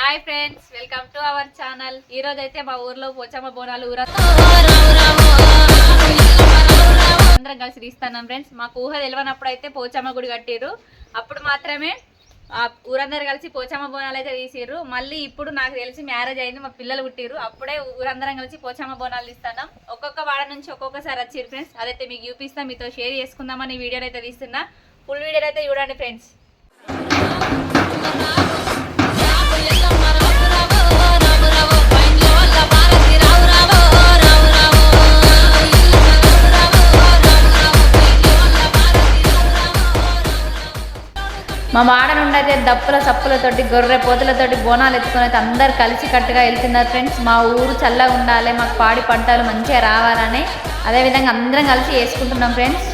Hi friends welcome to our channel ఈ రోజు అయితే మా ఊర్లో పోచమ్మ బోనాలు ఊర అందరం కలిసి తీస్తున్నాం ఫ్రెండ్స్ మాకు ఊహ తెలియనప్పుడు అయితే పోచమ్మ గుడి కట్టిరు అప్పుడు మాత్రమే ఊరందరు కలిసి పోచమ్మ బోనాలు అయితే తీసిర్రు. మళ్ళీ ఇప్పుడు నాకు తెలిసి మ్యారేజ్ అయింది మా పిల్లలు పుట్టిర్రు. అప్పుడే ఊరందరం కలిసి పోచమ్మ బోనాలు తీస్తున్నాం. ఒక్కొక్క వాడ నుంచి ఒక్కొక్కసారి వచ్చిర్రు ఫ్రెండ్స్ అదైతే మీకు చూపిస్తాం మీతో షేర్ చేసుకుందామని వీడియోలు అయితే తీస్తున్నా. ఫుల్ వీడియోలు అయితే చూడండి ఫ్రెండ్స్ మా వాడ నుండి అయితే దప్పుల సప్పులతోటి గొర్రె పోతులతోటి బోనాలు ఎత్తుకొని అయితే అందరు కలిసి కట్టుగా వెళ్తున్నారు ఫ్రెండ్స్. మా ఊరు చల్లగా ఉండాలి మాకు పాడి పంటలు మంచిగా రావాలని అదేవిధంగా అందరం కలిసి వేసుకుంటున్నాం ఫ్రెండ్స్.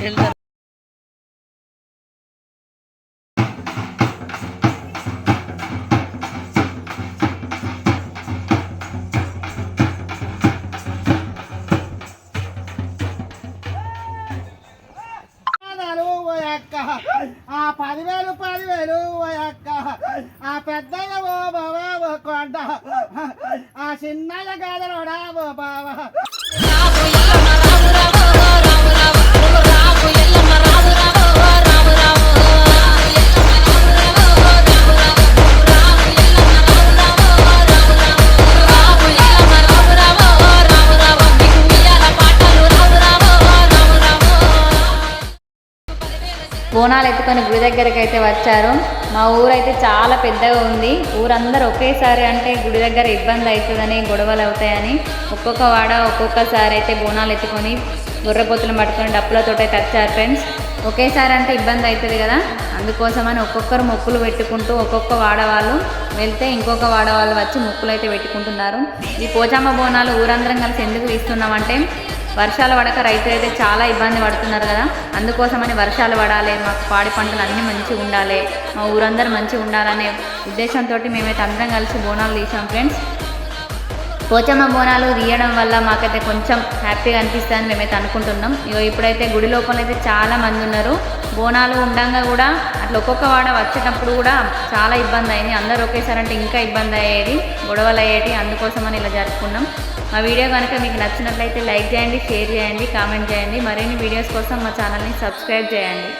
పదివేలు ఆ పదివేలు పదివేలు ఓ అక్క. ఆ పెద్దయ్య ఓ బావా ఓ కొండ. ఆ చిన్నయ్య గదరోడా ఓ బావా. బోనాలు ఎత్తుకొని గుడి దగ్గరికి అయితే వచ్చారు. మా ఊరైతే చాలా పెద్దగా ఉంది. ఊరందరూ ఒకేసారి అంటే గుడి దగ్గర ఇబ్బంది అవుతుందని గొడవలు అవుతాయని ఒక్కొక్క వాడ ఒక్కొక్కసారి అయితే బోనాలు ఎత్తుకొని గొర్రెపోతులు పట్టుకొని డప్పులతో అయితే వచ్చారు ఫ్రెండ్స్. ఒకేసారి అంటే ఇబ్బంది అవుతుంది కదా. అందుకోసమని ఒక్కొక్కరు మొక్కులు పెట్టుకుంటూ ఒక్కొక్క వాడవాళ్ళు వెళ్తే ఇంకొక వాడవాళ్ళు వచ్చి మొక్కులు అయితే పెట్టుకుంటున్నారు. ఈ పోచమ్మ బోనాలు ఊరందరం కలిసి ఎందుకు ఇస్తున్నామంటే వర్షాలు పడక రైతులు అయితే చాలా ఇబ్బంది పడుతున్నారు కదా. అందుకోసమని వర్షాలు పడాలి మాకు పాడి పంటలు అన్నీ మంచిగా ఉండాలి మా ఊరందరూ మంచిగా ఉండాలనే ఉద్దేశంతో మేమైతే అందరం కలిసి బోనాలు తీసాం ఫ్రెండ్స్. పోచమ్మ బోనాలు తీయడం వల్ల మాకైతే కొంచెం హ్యాపీగా అనిపిస్తుందని మేమైతే అనుకుంటున్నాం. ఇగో ఇప్పుడైతే గుడి లోపల అయితే చాలా మంది ఉన్నారు. బోనాలు ఉండంగా కూడా అట్లా ఒక్కొక్క వాడ వచ్చేటప్పుడు కూడా చాలా ఇబ్బంది అయింది. అందరూ ఒకేసారి అంటే ఇంకా ఇబ్బంది అయ్యేది గొడవలు అయ్యేది అందుకోసమని ఇలా జరుపుకున్నాం. మా వీడియో కనుక మీకు నచ్చినట్లయితే లైక్ చేయండి షేర్ చేయండి కామెంట్ చేయండి. మరిన్ని వీడియోస్ కోసం మా ఛానల్ని సబ్స్క్రైబ్ చేయండి.